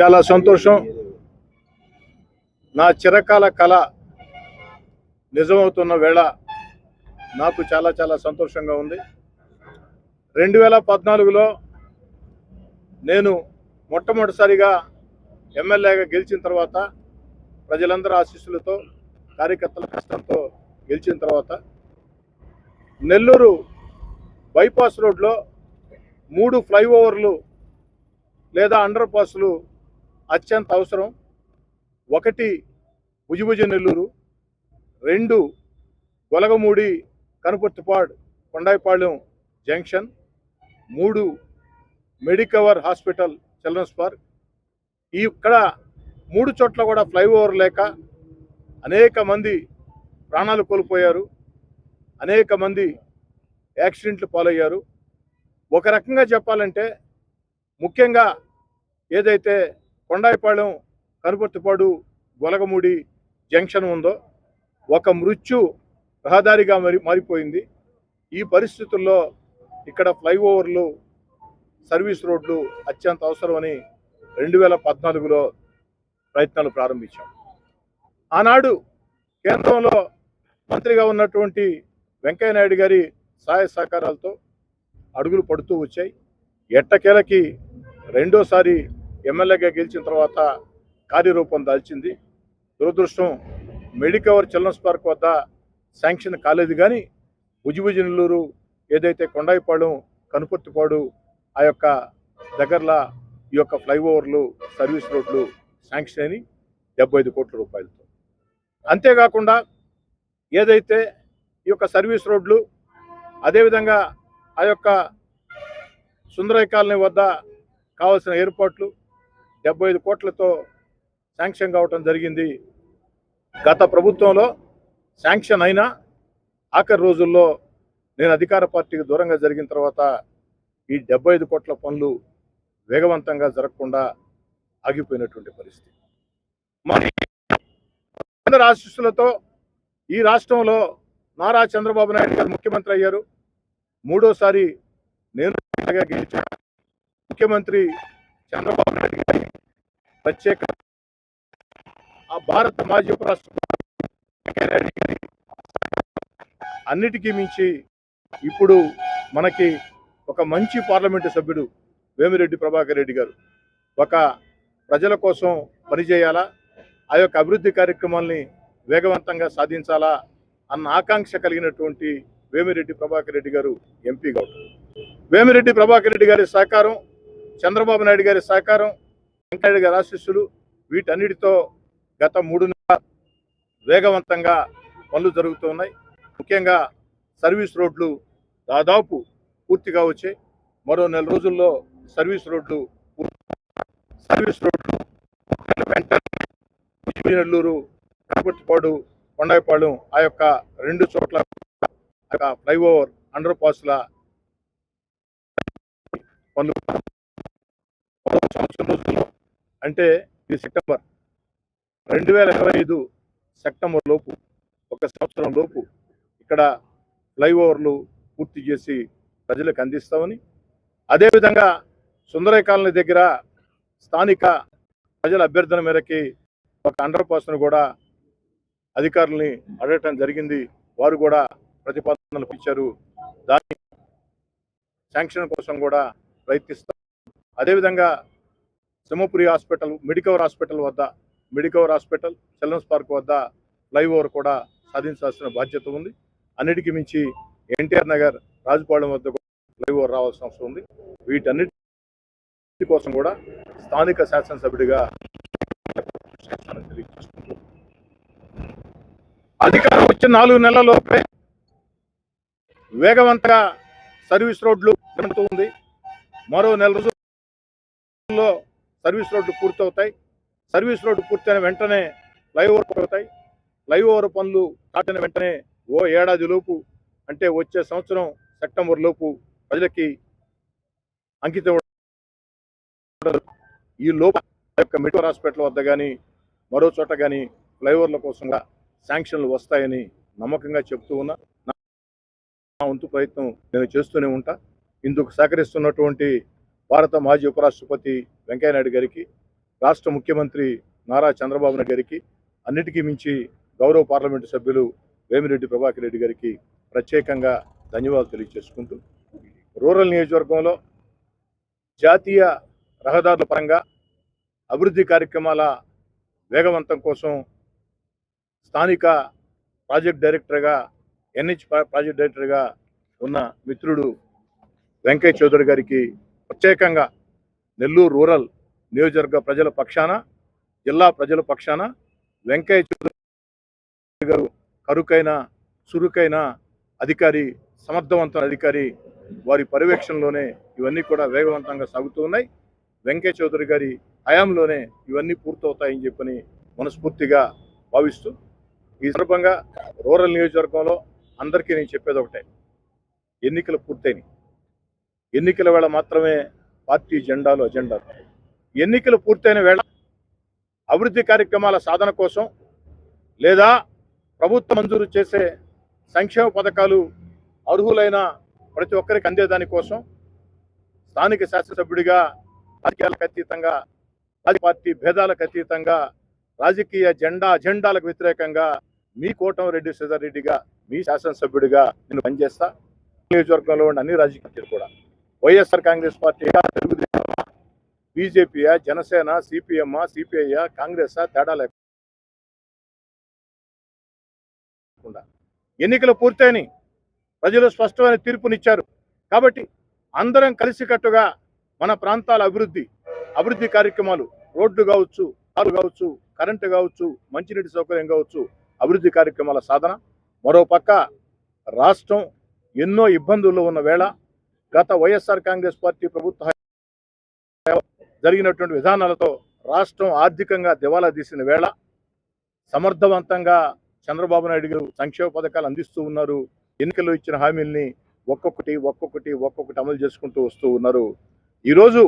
చాలా సంతోషం. నా చిరకాల కళ నిజమవుతున్న వేళ నాకు చాలా చాలా సంతోషంగా ఉంది. రెండు వేల పద్నాలుగులో నేను మొట్టమొదటిసారిగా ఎమ్మెల్యేగా గెలిచిన తర్వాత ప్రజలందరి ఆశీస్సులతో కార్యకర్తల కష్టంతో గెలిచిన తర్వాత నెల్లూరు బైపాస్ రోడ్లో మూడు ఫ్లైఓవర్లు లేదా అండర్ పాస్లు అత్యంత అవసరం. ఒకటి భుజభుజ నెల్లూరు రెండు గొలగమూడి కనుపర్తిపాడ్ కొండాయిపాళ్యం జంక్షన్ మూడు మెడికవర్ హాస్పిటల్ చిల్డ్రన్స్ పార్క్. ఈ ఇక్కడ మూడు చోట్ల కూడా ఫ్లైఓవర్ లేక అనేక మంది ప్రాణాలు కోల్పోయారు. అనేక మంది యాక్సిడెంట్లు పాలయ్యారు. ఒక రకంగా చెప్పాలంటే ముఖ్యంగా ఏదైతే కొండాయిపాళెం కనుపర్తిపాడు గొలగమూడి జంక్షన్ ఉందో ఒక మృత్యు రహదారిగా మరి మారిపోయింది. ఈ పరిస్థితుల్లో ఇక్కడ ఫ్లైఓవర్లు సర్వీస్ రోడ్లు అత్యంత అవసరమని రెండు వేల పద్నాలుగులో ప్రయత్నాలు ప్రారంభించాం. ఆనాడు కేంద్రంలో మంత్రిగా ఉన్నటువంటి వెంకయ్యనాయుడు గారి సహాయ సహకారాలతో అడుగులు పడుతూ వచ్చాయి. ఎట్టకేలకి రెండోసారి ఎమ్మెల్యేగా గెలిచిన తర్వాత కార్యరూపం దాల్చింది. దురదృష్టం మెడికవర్ చిల్డ్రన్స్ పార్క్ వద్ద శాంక్షన్ కాలేదు కానీ భుజిభుజి నెల్లూరు ఏదైతే కొండాయిపాడు కనుపర్తిపాడు ఆ యొక్క దగ్గరలో ఈ యొక్క ఫ్లైఓవర్లు సర్వీస్ రోడ్లు శాంక్షన్ అయిన డెబ్బై ఐదు కోట్ల రూపాయలతో. అంతేకాకుండా ఏదైతే ఈ యొక్క సర్వీస్ రోడ్లు అదేవిధంగా ఆ యొక్క సుందరై కాలనీ వద్ద కావాల్సిన ఏర్పాట్లు డెబ్బై ఐదు కోట్లతో శాంక్షన్ కావటం జరిగింది. గత ప్రభుత్వంలో శాంక్షన్ అయినా ఆఖరి రోజుల్లో నేను అధికార పార్టీకి దూరంగా జరిగిన తర్వాత ఈ డెబ్బై ఐదు కోట్ల పనులు వేగవంతంగా జరగకుండా ఆగిపోయినటువంటి పరిస్థితి. మరి కేంద్ర ఆశీస్సులతో ఈ రాష్ట్రంలో నారా చంద్రబాబు నాయుడు గారు ముఖ్యమంత్రి అయ్యారు. మూడోసారి నేను గెలిచాను. ముఖ్యమంత్రి చంద్రబాబు నాయుడు గారి ప్రత్యేక ఆ భారత మాజీ ఉపరాష్ట్రపతి అన్నిటికీ మించి ఇప్పుడు మనకి ఒక మంచి పార్లమెంటు సభ్యుడు వేమిరెడ్డి ప్రభాకర్ రెడ్డి గారు. ఒక ప్రజల కోసం పనిచేయాలా ఆ యొక్క అభివృద్ధి కార్యక్రమాల్ని వేగవంతంగా సాధించాలా? అన్న ఆకాంక్ష కలిగినటువంటి వేమిరెడ్డి ప్రభాకర్ రెడ్డి గారు ఎంపీ కావడం వేమిరెడ్డి ప్రభాకర్ రెడ్డి గారి సహకారం చంద్రబాబు నాయుడు గారి సహకారం వెంకయ్య గారి ఆశీస్సులు వీటన్నిటితో గత మూడు వేగవంతంగా పనులు జరుగుతున్నాయి ముఖ్యంగా సర్వీస్ రోడ్లు దాదాపు పూర్తిగా వచ్చాయి. మరో నెల రోజుల్లో సర్వీస్ రోడ్లు సర్వీస్ రోడ్లు నెల్లూరు కనపర్తిపాడు కొండాయిపాడు ఆ యొక్క రెండు చోట్ల ఫ్లైఓవర్ అండర్ పాస్ల పనులు. సంవత్సరం రోజుల్లో అంటే ఇది సెప్టెంబర్. రెండు వేల ఇరవై ఐదు సెప్టెంబర్ లోపు ఒక సంవత్సరం లోపు ఇక్కడ ఫ్లైఓవర్లు పూర్తి చేసి ప్రజలకు అందిస్తామని. అదేవిధంగా సుందరయ్య కాలనీ దగ్గర స్థానిక ప్రజల అభ్యర్థన మేరకి ఒక అండర్ పాస్ను కూడా అధికారుల్ని అడగటం జరిగింది. వారు కూడా ప్రతిపాదనలు ఇచ్చారు దాని శాంక్షన్ కోసం కూడా ప్రయత్నిస్తాం. అదేవిధంగా సింహపురి హాస్పిటల్ మెడికవర్ హాస్పిటల్ వద్ద మెడికవర్ హాస్పిటల్ చిల్డ్రన్స్ పార్క్ వద్ద ఫ్లైఓవర్ కూడా సాధించాల్సిన బాధ్యత ఉంది అన్నిటికీ మించి ఎన్టీఆర్ నగర్ రాజుపాలెం వద్ద ఫ్లైఓవర్ రావాల్సిన అవసరం ఉంది వీటన్నిటి కోసం కూడా స్థానిక శాసనసభ్యుడిగా తెలియజేస్తున్నాను. అధికారం వచ్చిన నాలుగు నెలలలోపే వేగవంతంగా సర్వీస్ రోడ్లు జరుగుతూ ఉంది మరో నెల రోజుల్లో సర్వీస్ రోడ్లు పూర్తవుతాయి. సర్వీస్ రోడ్డు పూర్తయిన వెంటనే ఫ్లైఓవర్ పూర్తవుతాయి ఫ్లైఓవర్ పనులు దాటిన వెంటనే ఓ ఏడాది లోపు అంటే వచ్చే సంవత్సరం సెప్టెంబర్ లోపు ప్రజలకి అంకితం ఈ లోపు యొక్క మెట్రో హాస్పిటల్ వద్ద కానీ మరో చోట కానీ ఫ్లైఓవర్ల కోసంగా శాంక్షన్లు వస్తాయని నమ్మకంగా చెప్తూ ఉన్నా. నా వంతు ప్రయత్నం నేను చేస్తూనే ఉంటా. ఇందుకు సహకరిస్తున్నటువంటి భారత మాజీ ఉపరాష్ట్రపతి వెంకయ్యనాయుడు గారికి రాష్ట్ర ముఖ్యమంత్రి నారా చంద్రబాబు నాయుడు గారికి అన్నిటికీ మించి గౌరవ పార్లమెంటు సభ్యులు వేమిరెడ్డి ప్రభాకర్ రెడ్డి గారికి ప్రత్యేకంగా ధన్యవాదాలు తెలియజేసుకుంటూ రూరల్ నియోజకవర్గంలో జాతీయ రహదారుల పరంగా అభివృద్ధి కార్యక్రమాల వేగవంతం కోసం స్థానిక ప్రాజెక్ట్ డైరెక్టర్గా ఎన్హెచ్ ప్రాజెక్ట్ డైరెక్టర్గా ఉన్న మిత్రుడు వెంకయ్య చౌదరి గారికి ప్రత్యేకంగా నెల్లూరు రూరల్ నియోజకవర్గ ప్రజల పక్షాన జిల్లా ప్రజల పక్షాన వెంకయ్య చౌదరి గారు కరుకైన చురుకైన అధికారి సమర్థవంతమైన అధికారి వారి పర్యవేక్షణలోనే ఇవన్నీ కూడా వేగవంతంగా సాగుతూ ఉన్నాయి. వెంకయ్య చౌదరి గారి హయాంలోనే ఇవన్నీ పూర్తవుతాయని చెప్పని మనస్ఫూర్తిగా భావిస్తూ ఈ సందర్భంగా రూరల్ నియోజకవర్గంలో అందరికీ నేను చెప్పేది ఒకటే ఎన్నికలు పూర్తయినాయి. ఎన్నికల వేళ మాత్రమే పార్టీ జెండాలు అజెండాలు. ఎన్నికలు పూర్తయిన వేళ అభివృద్ధి కార్యక్రమాల సాధన కోసం లేదా ప్రభుత్వం మంజూరు చేసే సంక్షేమ పథకాలు అర్హులైన ప్రతి ఒక్కరికి అందేదాని కోసం స్థానిక శాసనసభ్యుడిగా రాజకీయాలకు అతీతంగా రాజకీయ పార్టీ భేదాలకు అతీతంగా రాజకీయ జెండా అజెండాలకు వ్యతిరేకంగా మీ కోటంరెడ్డి రెడ్డిగా మీ శాసనసభ్యుడిగా నేను పనిచేస్తా. నియోజకవర్గంలో ఉన్న అన్ని రాజకీయ కూడా. YSR Congress party Telugu Desam Janasena CPM CPI Congress తేడా లేకుండా. ఎన్నికలు పూర్తయిని ప్రజలు స్పష్టమైన తీర్పునిచ్చారు. కాబట్టి అందరం కలిసికట్టుగా మన ప్రాంతాల అభివృద్ధి అభివృద్ధి కార్యక్రమాలు రోడ్లు కావచ్చు కారు కావచ్చు కరెంటు కావచ్చు మంచినీటి సౌకర్యం కావచ్చు అభివృద్ధి కార్యక్రమాల సాధన. మరోపక్క రాష్ట్రం ఎన్నో ఇబ్బందుల్లో ఉన్న వేళ గత వైఎస్ఆర్ కాంగ్రెస్ పార్టీ ప్రభుత్వ జరిగినటువంటి విధానాలతో రాష్ట్రం ఆర్థికంగా దివాలా తీసిన వేళ సమర్థవంతంగా చంద్రబాబు నాయుడు గారు సంక్షేమ పథకాలు అందిస్తూ ఉన్నారు. ఎన్నికల్లో ఇచ్చిన హామీల్ని ఒక్కొక్కటి ఒక్కొక్కటి ఒక్కొక్కటి అమలు చేసుకుంటూ వస్తూ ఉన్నారు. ఈరోజు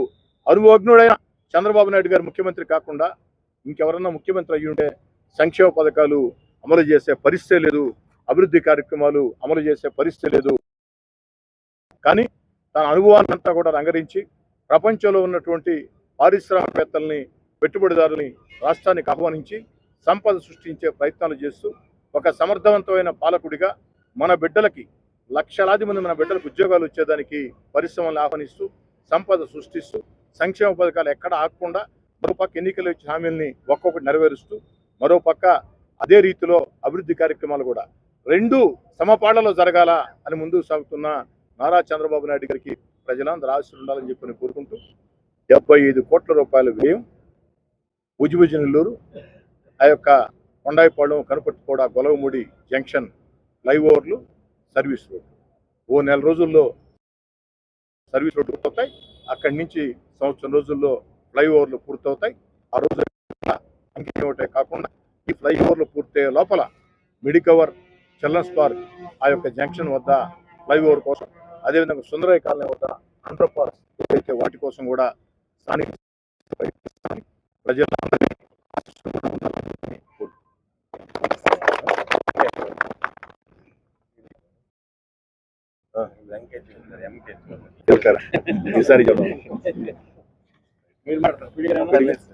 అనుభవజ్ఞుడైన చంద్రబాబు నాయుడు గారు ముఖ్యమంత్రి కాకుండా ఇంకెవరన్నా ముఖ్యమంత్రి అయ్యి ఉంటే సంక్షేమ పథకాలు అమలు చేసే పరిస్థితి లేదు. అభివృద్ధి కార్యక్రమాలు అమలు చేసే పరిస్థితి లేదు. కానీ తన అనుభవాన్ని అంతా కూడా రంగరించి ప్రపంచంలో ఉన్నటువంటి పారిశ్రామికవేత్తల్ని పెట్టుబడిదారుల్ని రాష్ట్రానికి ఆహ్వానించి సంపద సృష్టించే ప్రయత్నాలు చేస్తూ ఒక సమర్థవంతమైన పాలకుడిగా మన బిడ్డలకి లక్షలాది మంది మన బిడ్డలకు ఉద్యోగాలు వచ్చేదానికి పరిశ్రమలను ఆహ్వానిస్తూ సంపద సృష్టిస్తూ సంక్షేమ పథకాలు ఎక్కడ ఆగకుండా మరోపక్క ఎన్నికలు ఇచ్చిన హామీల్ని ఒక్కొక్కటి నెరవేరుస్తూ మరోపక్క అదే రీతిలో అభివృద్ధి కార్యక్రమాలు కూడా రెండు సమపాళ్ళలో జరగాల అని ముందుకు సాగుతున్న నారా చంద్రబాబు నాయుడు గారికి ప్రజలందరూ ఆశలు ఉండాలని చెప్పి నేను కోరుకుంటూ డెబ్బై ఐదు కోట్ల రూపాయల వ్యయం భుజభుజ నెల్లూరు ఆ యొక్క కొండాయిపాళెం కనుపట్టుకోడ గొలవముడి జంక్షన్ ఫ్లైఓవర్లు సర్వీస్ రోడ్ ఓ నెల రోజుల్లో సర్వీస్ రోడ్లు పూర్తవుతాయి. అక్కడి నుంచి సంవత్సరం రోజుల్లో ఫ్లైఓవర్లు పూర్తవుతాయి. ఆ రోజు అంకితం ఒకటే కాకుండా ఈ ఫ్లైఓవర్లు పూర్తయ్యే లోపల మిడికవర్ చిల్డ్రన్స్ పార్క్ ఆ యొక్క జంక్షన్ వద్ద ఫ్లైఓవర్ కోసం అదేవిధంగా సుందరయ్య కాలనీ వద్ద అండర్ పార్క్ ఏదైతే వాటి కోసం కూడా స్థానిక ప్రజలందరినీ? ఈసారి చెప్పండి. మీరు మాట్లాడారు